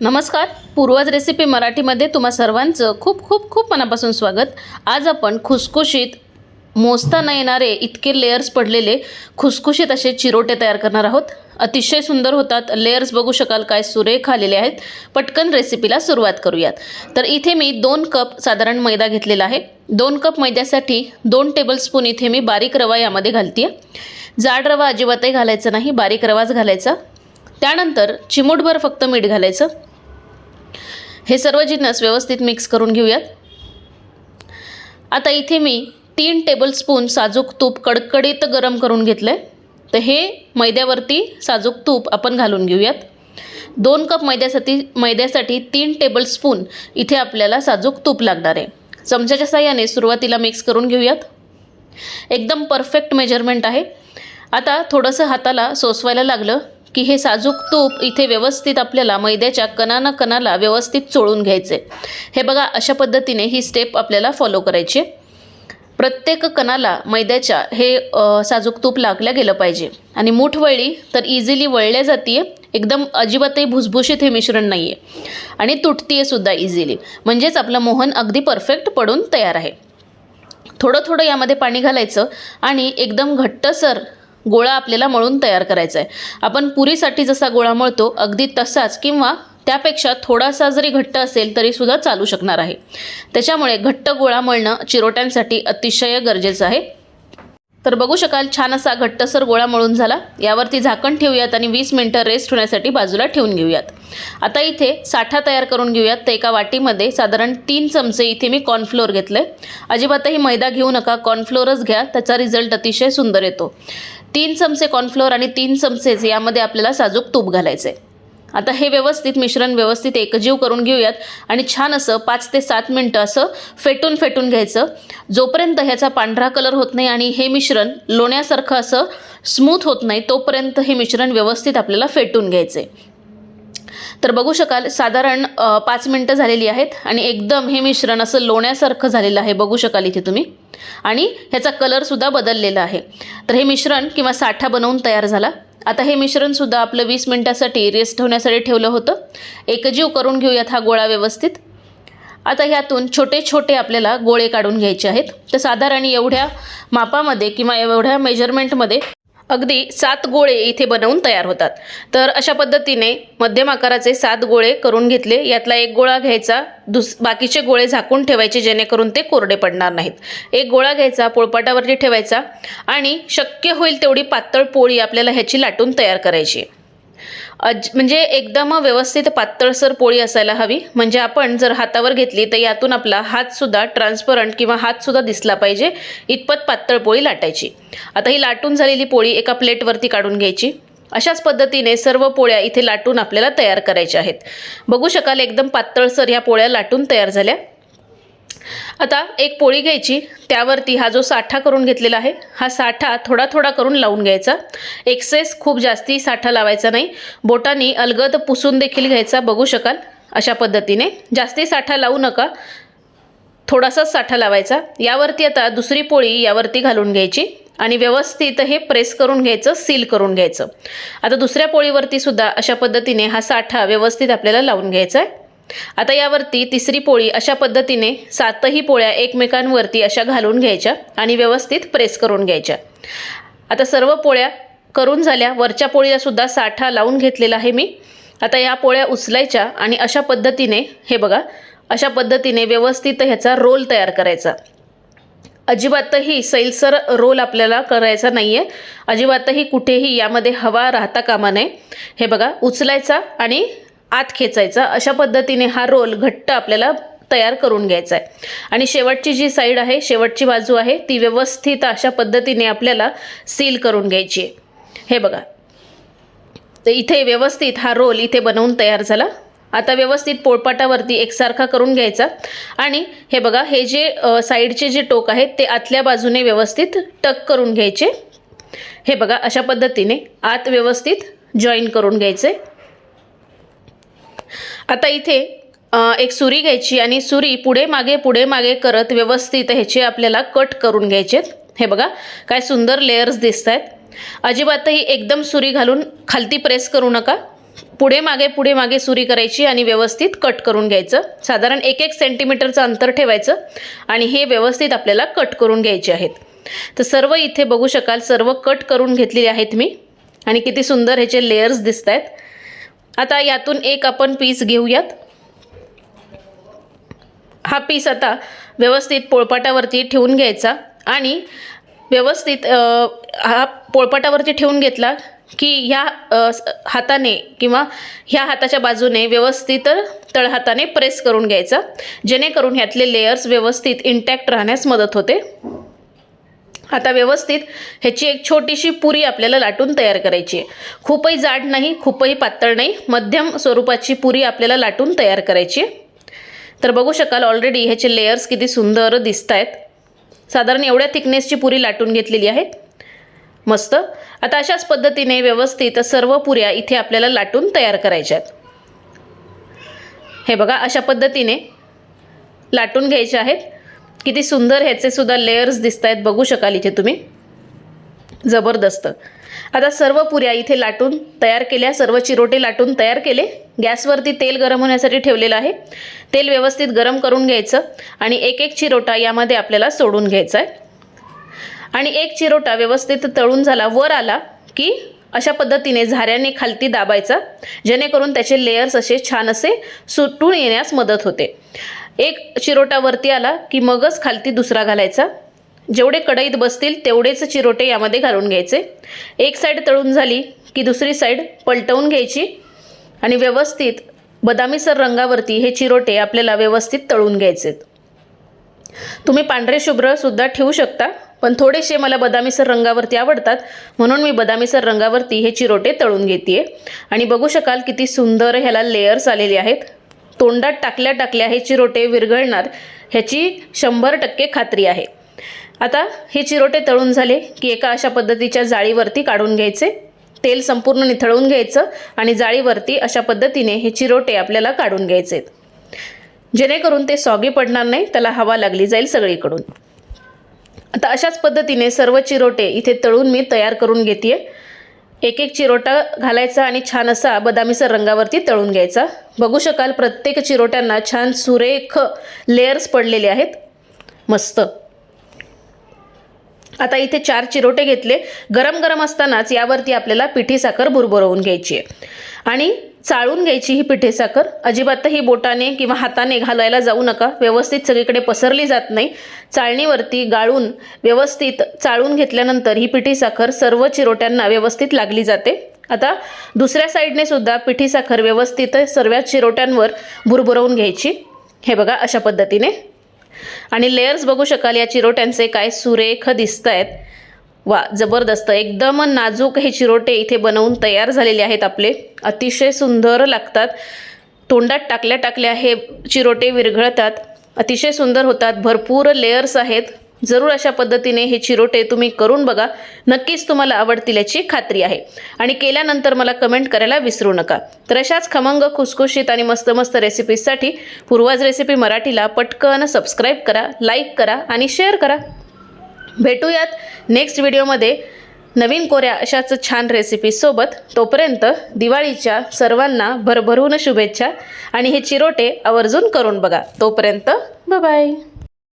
नमस्कार. पूर्वज रेसिपी मराठीमध्ये तुम्हा सर्वांचं खूप खूप खूप मनापासून स्वागत. आज आपण खुसखुशीत मोजता न येणारे इतके लेयर्स पडलेले खुसखुशीत असे चिरोटे तयार करणार आहोत. अतिशय सुंदर होतात. लेयर्स बघू शकाल काय सुरेख आलेले आहेत. पटकन रेसिपीला सुरुवात करूयात. तर इथे मी दोन कप साधारण मैदा घेतलेला आहे. दोन कप मैद्यासाठी दोन टेबलस्पून इथे मी बारीक रवा यामध्ये घालते जाड रवा अजिबातही घालायचा नाही. बारीक रवाच घालायचा. त्यानंतर चिमूटभर फक्त मीठ घालायचं. हे सर्व जिन्नस व्यवस्थित मिक्स करून घेऊयात. आता इथे मी तीन टेबलस्पून साजूक तूप कडकडीत गरम करून घेतलं आहे तर हे मैद्यावरती साजूक तूप आपण घालून घेऊयात. दोन कप मैद्यासाठी मैद्यासाठी तीन टेबलस्पून इथे आपल्याला साजूक तूप लागणार आहे. चमच्याच्या साह्याने सुरुवातीला मिक्स करून घेऊयात. एकदम परफेक्ट मेजरमेंट आहे. आता थोडंसं हाताला सोसवायला लागलं. की हे साजूक तूप इथे व्यवस्थित आपल्याला मैद्याच्या कणाना कणाला व्यवस्थित चोळून घ्यायचे. हे बघा अशा पद्धतीने ही स्टेप आपल्याला फॉलो करायची. प्रत्येक कणाला मैद्याच्या हे साजूक तूप लागल्या गेलं पाहिजे. आणि मूठ वळली तर इझिली वळल्या जाते एकदम अजिबातही भुसभुशीत हे मिश्रण नाही आहे आणि तुटतीये सुद्धा इझिली म्हणजेच आपलं मोहन अगदी परफेक्ट पडून तयार आहे. थोडं थोडं यामध्ये पाणी घालायचं आणि एकदम घट्टसर गोळा आपल्याला मळून तयार करायचा आहे आपण पुरीसाठी जसा गोळा मळतो अगदी तसाच किंवा त्यापेक्षा थोडासा जरी घट्ट असेल तरीसुद्धा चालू शकणार आहे. त्याच्यामुळे घट्ट गोळा मळणं चिरोट्यांसाठी अतिशय गरजेचं आहे. तर बघू शकाल छान असा घट्टसर गोळा मळून झाला. यावरती झाकण ठेवूयात आणि वीस मिनटं रेस्ट होण्यासाठी बाजूला ठेवून घेऊयात. आता इथे साठा तयार करून घेऊयात. तर एका वाटीमध्ये साधारण तीन चमचे इथे मी कॉर्नफ्लोअर घेतलं आहे अजिबातही मैदा घेऊ नका. कॉर्नफ्लोअरच घ्या. त्याचा रिझल्ट अतिशय सुंदर येतो. तीन चमचे कॉर्नफ्लोअर आणि तीन चमचेच यामध्ये आपल्याला साजूक तूप घालायचं आहे आता हे व्यवस्थित मिश्रण व्यवस्थित एकजीव करून घेऊयात आणि छान असं पाच ते सात मिनटं असं फेटून फेटून घ्यायचं. जोपर्यंत ह्याचा पांढरा कलर होत नाही आणि हे मिश्रण लोण्यासारखं असं स्मूथ होत नाही तोपर्यंत हे मिश्रण व्यवस्थित आपल्याला फेटून घ्यायचं आहे तर बघू शकाल साधारण पाच मिनटं झालेली आहेत आणि एकदम हे मिश्रण असं लोण्यासारखं झालेलं आहे. बघू शकाल इथे तुम्ही. आणि ह्याचा कलरसुद्धा बदललेला आहे. तर हे मिश्रण किंवा साठा बनवून तयार झाला. आता हे मिश्रणसुद्धा आपलं वीस मिनटासाठी रेस्ट ठेवण्यासाठी ठेवलं होतं. एकजीव करून घेऊयात हा गोळा व्यवस्थित. आता ह्यातून छोटे छोटे आपल्याला गोळे काढून घ्यायचे आहेत. तर साधारण एवढ्या मापामध्ये किंवा एवढ्या मेजरमेंटमध्ये अगदी सात गोळे इथे बनवून तयार होतात. तर अशा पद्धतीने मध्यम आकाराचे सात गोळे करून घेतले. यातला एक गोळा घ्यायचा दुस बाकीचे गोळे झाकून ठेवायचे जेणेकरून ते कोरडे पडणार नाहीत. एक गोळा घ्यायचा पोळपाटावरती ठेवायचा आणि शक्य होईल तेवढी पातळ पोळी आपल्याला ह्याची लाटून तयार करायची. अज म्हणजे एकदम व्यवस्थित पातळसर पोळी असायला हवी. म्हणजे आपण जर हातावर घेतली तर यातून आपला हातसुद्धा ट्रान्सपरंट किंवा हातसुद्धा दिसला पाहिजे. इतपत पातळ पोळी लाटायची. आता ही लाटून झालेली पोळी एका प्लेटवरती काढून घ्यायची. अशाच पद्धतीने सर्व पोळ्या इथे लाटून आपल्याला तयार करायच्या आहेत. बघू शकाल एकदम पातळसर ह्या पोळ्या लाटून तयार झाल्या. आता एक पोळी घ्यायची. त्यावरती हा जो साठा करून घेतलेला आहे हा साठा थोडा थोडा करून लावून घ्यायचा. एक्सेस खूप जास्ती साठा लावायचा नाही. बोटांनी अलगद पुसून देखील घ्यायचा बघू शकाल. अशा पद्धतीने जास्ती साठा लावू नका. थोडासाच साठा लावायचा. यावरती आता दुसरी पोळी यावरती घालून घ्यायची आणि व्यवस्थित हे प्रेस करून घ्यायचं सील करून घ्यायचं. आता दुसऱ्या पोळीवरती सुद्धा अशा पद्धतीने हा साठा व्यवस्थित आपल्याला लावून घ्यायचा आहे. आता यावरती तिसरी पोळी अशा पद्धतीने सातही पोळ्या एकमेकांवरती अशा घालून घ्यायच्या आणि व्यवस्थित प्रेस करून घ्यायच्या. आता सर्व पोळ्या करून झाल्या वरच्या पोळीला सुद्धा साठा लावून घेतलेला आहे मी. आता या पोळ्या उचलायच्या आणि अशा पद्धतीने हे बघा अशा पद्धतीने व्यवस्थित ह्याचा रोल तयार करायचा. अजिबातही सैलसर रोल आपल्याला करायचा नाही आहे अजिबातही कुठेही यामध्ये हवा राहता कामा नये. हे बघा उचलायचा आणि आत खेचायचा. अशा पद्धतीने हा रोल घट्ट आपल्याला तयार करून घ्यायचा आहे. आणि शेवटची जी साईड आहे शेवटची बाजू आहे ती व्यवस्थित अशा पद्धतीने आपल्याला सील करून घ्यायची आहे. हे बघा. तर इथे व्यवस्थित हा रोल इथे बनवून तयार झाला. आता व्यवस्थित पोळपाटावरती एकसारखा करून घ्यायचा. आणि हे बघा हे जे साईडचे जे टोक आहेत ते आतल्या बाजूने व्यवस्थित टक करून घ्यायचे. हे बघा अशा पद्धतीने आत व्यवस्थित जॉईन करून घ्यायचे. आता इथे एक सुरी घ्यायची आणि सुरी पुढे मागे पुढे मागे करत व्यवस्थित ह्याचे आपल्याला कट करून घ्यायचेत. हे बघा काय सुंदर लेयर्स दिसत आहेत अजिबातही एकदम सुरी घालून खालती प्रेस करू नका. पुढे मागे पुढे मागे सुरी करायची आणि व्यवस्थित कट करून घ्यायचं. साधारण एक एक सेंटीमीटरचं अंतर ठेवायचं आणि हे व्यवस्थित आपल्याला कट करून घ्यायचे आहेत. तर सर्व इथे बघू शकाल सर्व कट करून घेतलेले आहेत मी. आणि किती सुंदर ह्याचे लेयर्स दिसत आहेत आता यातून एक आपण पीस घेऊयात. हा पीस आता व्यवस्थित पोळपाटावरती ठेवून घ्यायचा आणि व्यवस्थित हा पोळपाटावरती ठेवून घेतला की ह्या हाताने किंवा ह्या हाताच्या बाजूने व्यवस्थित तळहाताने प्रेस करून घ्यायचा. जेणेकरून ह्यातले लेयर्स व्यवस्थित इंटॅक्ट राहण्यास मदत होते. आता व्यवस्थित ह्याची एक छोटीशी पुरी आपल्याला लाटून तयार करायची आहे. खूपही जाड नाही खूपही पातळ नाही मध्यम स्वरूपाची पुरी आपल्याला लाटून तयार करायची आहे. तर बघू शकाल ऑलरेडी ह्याचे लेयर्स किती सुंदर दिसत आहेत साधारण एवढ्या थिकनेसची पुरी लाटून घेतलेली आहे मस्त. आता अशाच पद्धतीने व्यवस्थित सर्व पुऱ्या इथे आपल्याला लाटून तयार करायच्या आहेत. हे बघा अशा पद्धतीने लाटून घ्यायच्या आहेत. किती सुंदर ह्याचे सुद्धा लेयर्स दिसत आहेत बघू शकाल इथे तुम्ही. जबरदस्त. आता सर्व पुऱ्या इथे लाटून तयार केल्या सर्व चिरोटे लाटून तयार केले. गॅसवरती तेल गरम होण्यासाठी ठेवलेलं आहे. तेल व्यवस्थित गरम करून घ्यायचं आणि एक एक चिरोटा यामध्ये आपल्याला सोडून घ्यायचा आहे आणि एक चिरोटा व्यवस्थित तळून झाला वर आला की अशा पद्धतीने झाऱ्याने खालती दाबायचा जेणेकरून त्याचे लेयर्स असे छान असे सुटून येण्यास मदत होते. एक चिरोटा वरती आला की मगच खालती दुसरा घालायचा. जेवढे कढईत बसतील तेवढेच चिरोटे यामध्ये घालून घ्यायचे. एक साईड तळून झाली की दुसरी साईड पलटवून घ्यायची आणि व्यवस्थित बदामीसर रंगावरती हे चिरोटे आपल्याला व्यवस्थित तळून घ्यायचे. तुम्ही पांढरे शुभ्रसुद्धा ठेवू शकता पण थोडेसे मला बदामीसर रंगावरती आवडतात म्हणून मी बदामीसर रंगावरती हे चिरोटे तळून घेते आणि बघू शकाल किती सुंदर ह्याला लेयर्स आलेले आहेत. तोंडात टाकल्या टाकल्या हे चिरोटे विरघळणार ह्याची शंभर टक्के खात्री आहे. आता हे चिरोटे तळून झाले की एका अशा पद्धतीच्या जाळीवरती काढून घ्यायचे. तेल संपूर्ण निथळून घ्यायचं आणि जाळीवरती अशा पद्धतीने हे चिरोटे आपल्याला काढून घ्यायचे. जेणेकरून ते सॉगी पडणार नाही त्याला हवा लागली जाईल सगळीकडून. आता अशाच पद्धतीने सर्व चिरोटे इथे तळून मी तयार करून घेते एक एक चिरोटा घालायचा आणि छान असा बदामीसर रंगावरती तळून घ्यायचा. बघू शकाल प्रत्येक चिरोट्यांना छान सुरेख लेयर्स पडलेले आहेत. मस्त. आता इथे चार चिरोटे घेतले. गरम गरम असतानाच यावरती आपल्याला पिठी साखर बुरबुरवून घ्यायची आहे. आणि चाळून घ्यायची ही पिठे साखर. अजिबातही बोटाने किंवा हाताने घालायला जाऊ नका. व्यवस्थित सगळीकडे पसरली जात नाही. चाळणीवरती गाळून व्यवस्थित चाळून घेतल्यानंतर ही पिठी साखर सर्व चिरोट्यांना व्यवस्थित लागली जाते. आता दुसऱ्या साईडने सुद्धा पिठी साखर व्यवस्थित सर्व चिरोट्यांवर भुरभुरवून घ्यायची. हे बघा अशा पद्धतीने. आणि लेयर्स बघू शकाल या चिरोट्यांचे काय सुरेख दिसत आहेत वा जबरदस्त. एकदम नाजूक हे चिरोटे इथे बनवून तयार झालेले आहेत आपले. अतिशय सुंदर लागतात. तोंडात टाकल्या टाकल्या हे चिरोटे विरघळतात. अतिशय सुंदर होतात. भरपूर लेयर्स आहेत. जरूर अशा पद्धतीने हे चिरोटे तुम्ही करून बघा. नक्कीच तुम्हाला आवडतील याची खात्री आहे. आणि केल्यानंतर मला कमेंट करायला विसरू नका. तर अशाच खमंग खुसखुशीत आणि मस्त मस्त रेसिपीजसाठी पूर्वाज रेसिपी मराठीला पटकन सबस्क्राईब करा लाईक करा आणि शेअर करा. भेटूयात नेक्स्ट व्हिडिओमध्ये नवीन कोऱ्या अशाच छान रेसिपीसोबत तोपर्यंत दिवाळीच्या सर्वांना भरभरून शुभेच्छा आणि हे चिरोटे आवर्जून करून बघा. तोपर्यंत बाय